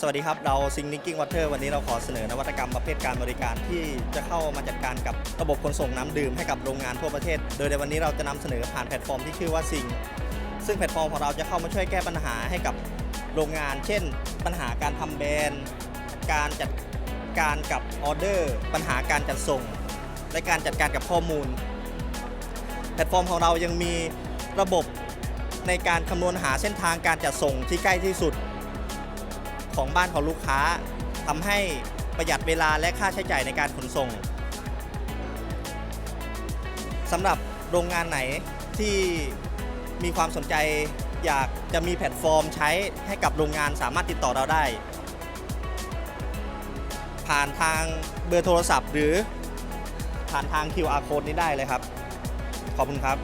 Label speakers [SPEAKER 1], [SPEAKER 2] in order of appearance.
[SPEAKER 1] สวัสดีครับ เรา s ิง n ิ n กิ้งวอเตอร์วันนี้เราขอเสนอนวัตกรรมประเภทการบริการที่จะเข้ามาจัดการกับระบบขนส่งน้ำดื่มให้กับโรงงานทั่วประเทศ โดยในวันนี้เราจะนำเสนอผ่านแพลตฟอร์มที่ชื่อว่าซิงซึ่งแพลตฟอร์มของเราจะเข้ามาช่วยแก้ปัญหาให้กับโรงงาน เช่น ปัญหาการทำแบรนด์การจัดการกับออเดอร์ ปัญหาการจัดส่ง และการจัดการกับข้อมูล แพลตฟอร์มของเรายังมีระบบในการคำนวณหาเส้นทางการจัดส่งที่ใกล้ที่สุด ของบ้านของลูกค้าทำให้ประหยัดเวลาและค่าใช้จ่ายในการขนส่งสำหรับโรงงานไหนที่มีความสนใจอยากจะมีแพลตฟอร์มใช้ให้กับโรงงานสามารถติดต่อเราได้ ผ่านทางเบอร์โทรศัพท์หรือผ่านทาง QR code นี้ได้เลยครับ ขอบคุณครับ